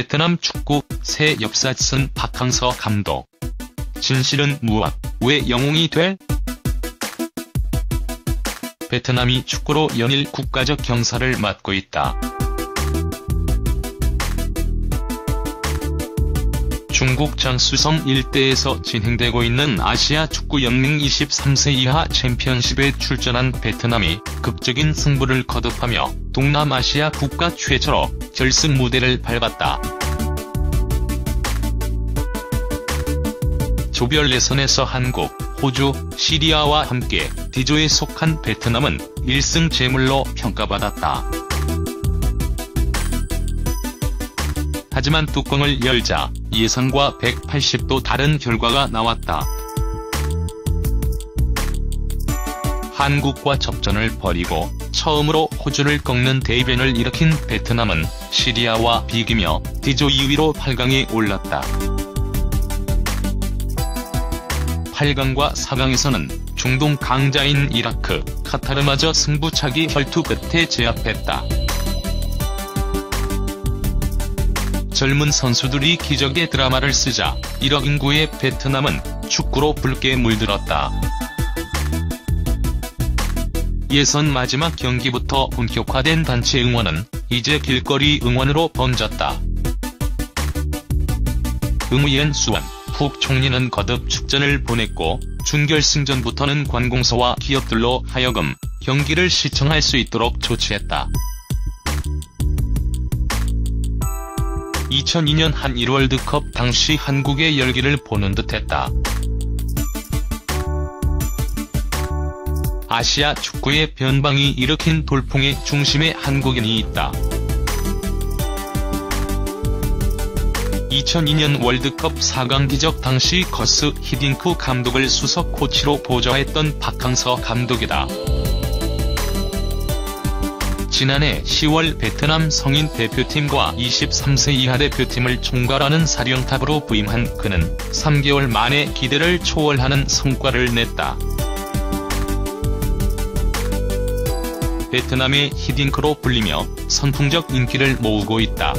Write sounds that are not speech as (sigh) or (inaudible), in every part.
베트남 축구 새 역사 쓴 박항서 감독. 진실은 무엇, 왜 영웅이 돼? 베트남이 축구로 연일 국가적 경사를 맡고 있다. 중국 장쑤성 일대에서 진행되고 있는 아시아 축구연맹 23세 이하 챔피언십에 출전한 베트남이 극적인 승부를 거듭하며 동남아시아 국가 최초로 결승 무대를 밟았다. 조별 예선에서 한국, 호주, 시리아와 함께 D조에 속한 베트남은 1승 제물로 평가받았다. 하지만 뚜껑을 열자 예상과 180도 다른 결과가 나왔다. 한국과 접전을 벌이고 처음으로 호주를 꺾는 대변을 일으킨 베트남은 시리아와 비기며 D조 2위로 8강에 올랐다. 8강과 4강에서는 중동 강자인 이라크, 카타르마저 승부차기 혈투 끝에 제압했다. 젊은 선수들이 기적의 드라마를 쓰자 1억 인구의 베트남은 축구로 붉게 물들었다. 예선 마지막 경기부터 본격화된 단체 응원은 이제 길거리 응원으로 번졌다. 응우연 수원, 푹 총리는 거듭 축전을 보냈고 준결승전부터는 관공서와 기업들로 하여금 경기를 시청할 수 있도록 조치했다. 2002년 한일 월드컵 당시 한국의 열기를 보는 듯했다. 아시아 축구의 변방이 일으킨 돌풍의 중심에 한국인이 있다. 2002년 월드컵 4강 기적 당시 거스 히딩크 감독을 수석 코치로 보좌했던 박항서 감독이다. 지난해 10월 베트남 성인 대표팀과 23세 이하 대표팀을 총괄하는 사령탑으로 부임한 그는 3개월 만에 기대를 초월하는 성과를 냈다. 베트남의 히딩크로 불리며 선풍적 인기를 모으고 있다.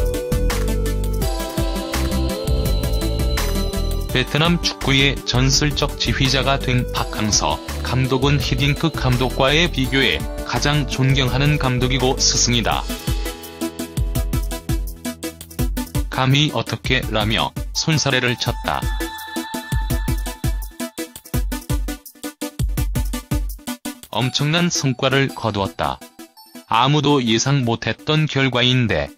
베트남 축구의 전설적 지휘자가 된 박항서 감독은 히딩크 감독과의 비교에 가장 존경하는 감독이고 스승이다. 감히 어떻게 라며 손사래를 쳤다. 엄청난 성과를 거두었다. 아무도 예상 못했던 결과인데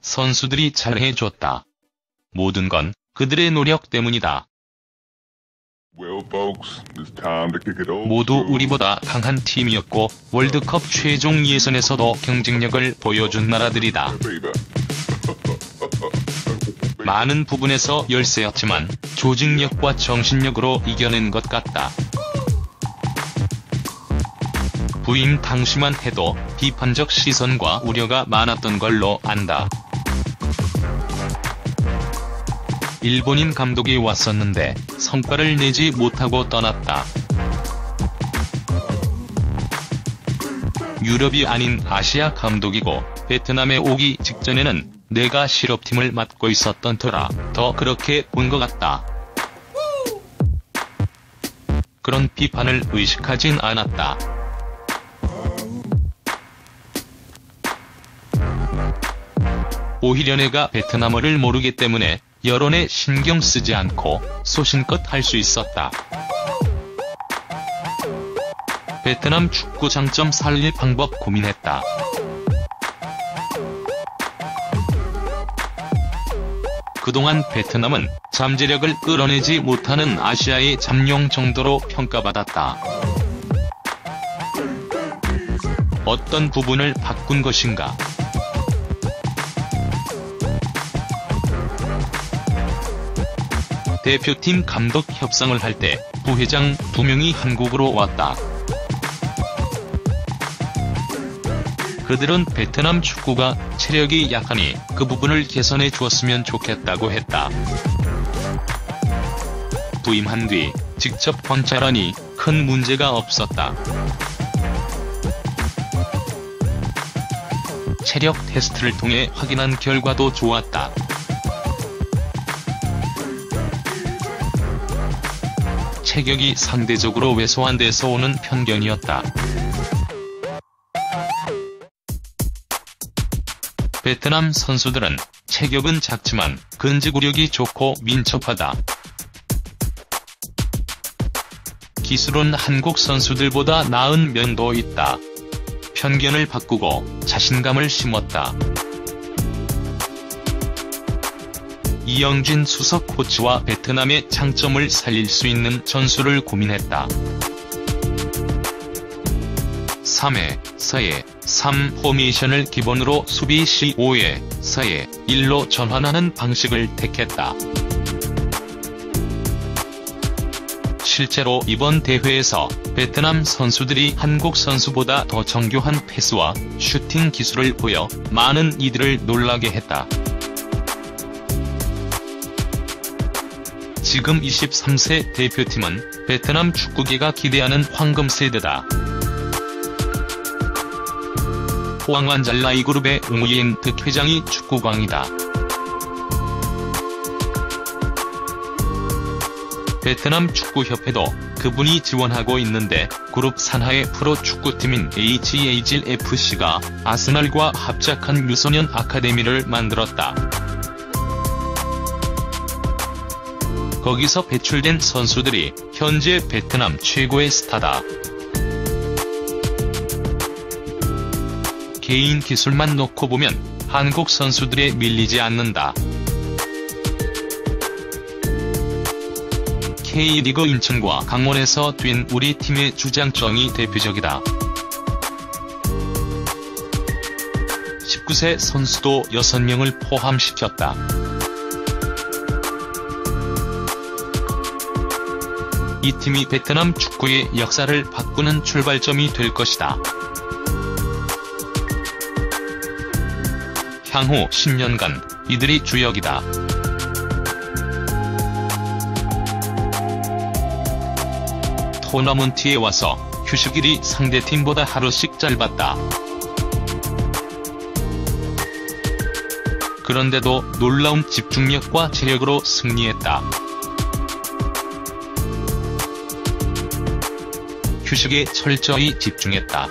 선수들이 잘해줬다. 모든 건 그들의 노력 때문이다. 모두 우리보다 강한 팀이었고 월드컵 최종 예선에서도 경쟁력을 보여준 나라들이다. (laughs) 많은 부분에서 열세였지만 조직력과 정신력으로 이겨낸 것 같다. 부임 당시만 해도 비판적 시선과 우려가 많았던 걸로 안다. 일본인 감독이 왔었는데 성과를 내지 못하고 떠났다. 유럽이 아닌 아시아 감독이고 베트남에 오기 직전에는 내가 실업팀을 맡고 있었던 터라 더 그렇게 본 것 같다. 그런 비판을 의식하진 않았다. 오히려 내가 베트남어를 모르기 때문에 여론에 신경 쓰지 않고 소신껏 할 수 있었다. 베트남 축구 장점 살릴 방법 고민했다. 그동안 베트남은 잠재력을 끌어내지 못하는 아시아의 잠룡 정도로 평가받았다. 어떤 부분을 바꾼 것인가? 대표팀 감독 협상을 할 때 부회장 2명이 한국으로 왔다. 그들은 베트남 축구가 체력이 약하니 그 부분을 개선해 주었으면 좋겠다고 했다. 부임한 뒤 직접 관찰하니 큰 문제가 없었다. 체력 테스트를 통해 확인한 결과도 좋았다. 체격이 상대적으로 왜소한 데서 오는 편견이었다. 베트남 선수들은 체격은 작지만 근지구력이 좋고 민첩하다. 기술은 한국 선수들보다 나은 면도 있다. 편견을 바꾸고 자신감을 심었다. 이영진 수석 코치와 베트남의 장점을 살릴 수 있는 전술을 고민했다. 3회, 4회, 3 포메이션을 기본으로 수비 시 5회, 4회, 1로 전환하는 방식을 택했다. 실제로 이번 대회에서 베트남 선수들이 한국 선수보다 더 정교한 패스와 슈팅 기술을 보여 많은 이들을 놀라게 했다. 지금 23세 대표팀은 베트남 축구계가 기대하는 황금 세대다. 포항완 잘라이 그룹의 응우이엔 득 회장이 축구광이다. 베트남 축구협회도 그분이 지원하고 있는데 그룹 산하의 프로축구팀인 HAGFC가 아스날과 합작한 유소년 아카데미를 만들었다. 거기서 배출된 선수들이 현재 베트남 최고의 스타다. 개인 기술만 놓고 보면 한국 선수들에 밀리지 않는다. K리그 인천과 강원에서 뛴 우리 팀의 주장정이 대표적이다. 19세 선수도 6명을 포함시켰다. 이 팀이 베트남 축구의 역사를 바꾸는 출발점이 될 것이다. 향후 10년간 이들이 주역이다. 토너먼트에 와서 휴식일이 상대팀보다 하루씩 짧았다. 그런데도 놀라운 집중력과 체력으로 승리했다. 휴식에 철저히 집중했다.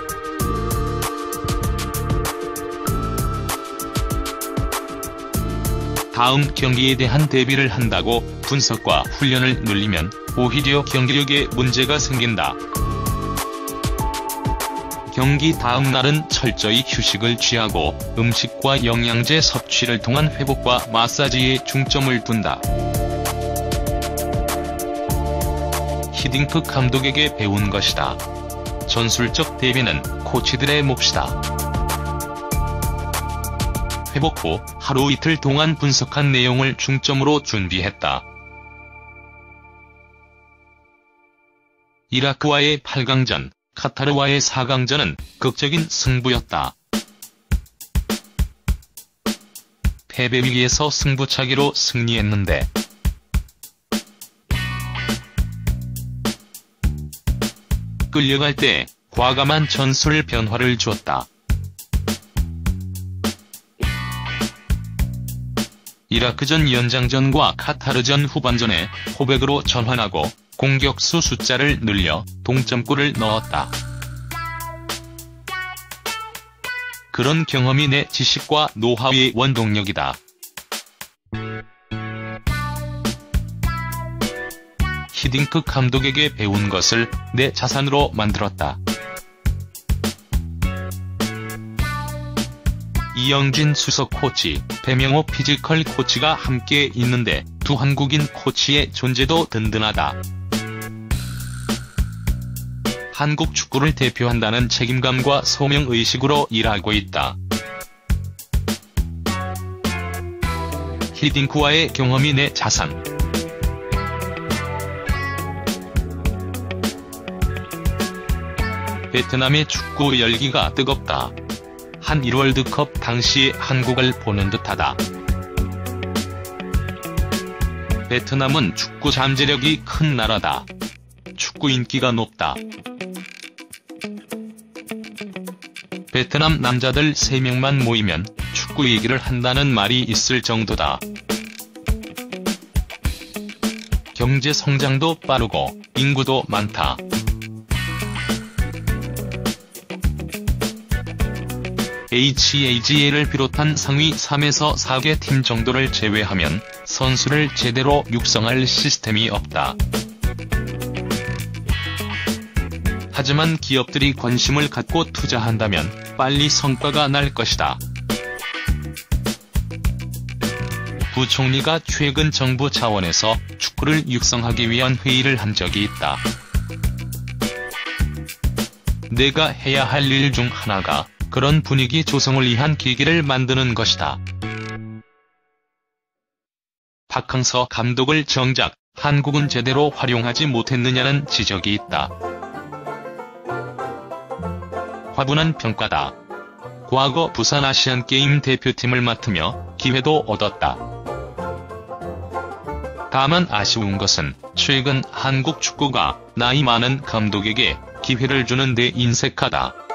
다음 경기에 대한 대비를 한다고 분석과 훈련을 늘리면 오히려 경기력에 문제가 생긴다. 경기 다음 날은 철저히 휴식을 취하고 음식과 영양제 섭취를 통한 회복과 마사지에 중점을 둔다. 히딩크 감독에게 배운 것이다. 전술적 대비는 코치들의 몫이다. 회복 후 하루 이틀 동안 분석한 내용을 중점으로 준비했다. 이라크와의 8강전, 카타르와의 4강전은 극적인 승부였다. 패배 위기에서 승부차기로 승리했는데 끌려갈 때 과감한 전술 변화를 주었다. 이라크전 연장전과 카타르전 후반전에 포백으로 전환하고 공격수 숫자를 늘려 동점골을 넣었다. 그런 경험이 내 지식과 노하우의 원동력이다. 히딩크 감독에게 배운 것을 내 자산으로 만들었다. 이영진 수석 코치, 배명호 피지컬 코치가 함께 있는데 두 한국인 코치의 존재도 든든하다. 한국 축구를 대표한다는 책임감과 소명의식으로 일하고 있다. 히딩크와의 경험이 내 자산. 베트남의 축구 열기가 뜨겁다. 한 1월드컵 당시 한국을 보는 듯하다. 베트남은 축구 잠재력이 큰 나라다. 축구 인기가 높다. 베트남 남자들 3명만 모이면 축구 얘기를 한다는 말이 있을 정도다. 경제 성장도 빠르고 인구도 많다. HAGA를 비롯한 상위 3에서 4개 팀 정도를 제외하면 선수를 제대로 육성할 시스템이 없다. 하지만 기업들이 관심을 갖고 투자한다면 빨리 성과가 날 것이다. 부총리가 최근 정부 차원에서 축구를 육성하기 위한 회의를 한 적이 있다. 내가 해야 할 일 중 하나가 그런 분위기 조성을 위한 계기를 만드는 것이다. 박항서 감독을 정작 한국은 제대로 활용하지 못했느냐는 지적이 있다. 화분한 평가다. 과거 부산 아시안게임 대표팀을 맡으며 기회도 얻었다. 다만 아쉬운 것은 최근 한국 축구가 나이 많은 감독에게 기회를 주는 데 인색하다.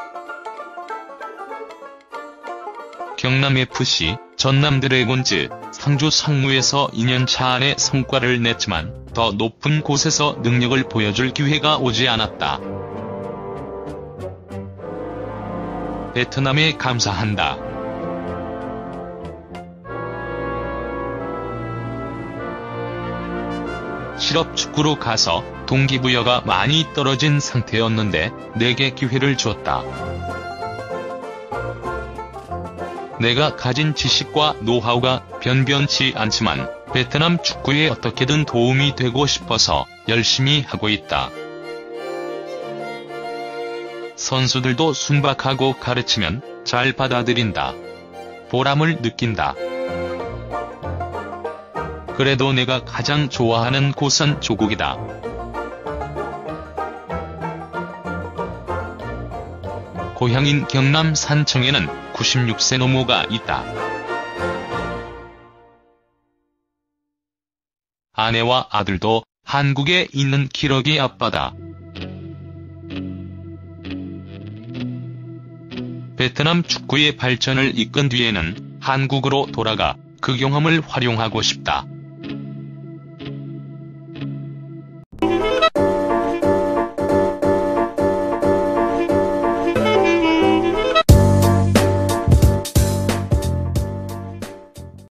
경남FC, 전남드래곤즈, 상주 상무에서 2년차 안에 성과를 냈지만 더 높은 곳에서 능력을 보여줄 기회가 오지 않았다. 베트남에 감사한다. 실업축구로 가서 동기부여가 많이 떨어진 상태였는데 내게 기회를 주었다. 내가 가진 지식과 노하우가 변변치 않지만 베트남 축구에 어떻게든 도움이 되고 싶어서 열심히 하고 있다. 선수들도 순박하고 가르치면 잘 받아들인다. 보람을 느낀다. 그래도 내가 가장 좋아하는 곳은 조국이다. 고향인 경남 산청에는 96세 노모가 있다. 아내와 아들도 한국에 있는 기러기 아빠다. 베트남 축구의 발전을 이끈 뒤에는 한국으로 돌아가 그 경험을 활용하고 싶다.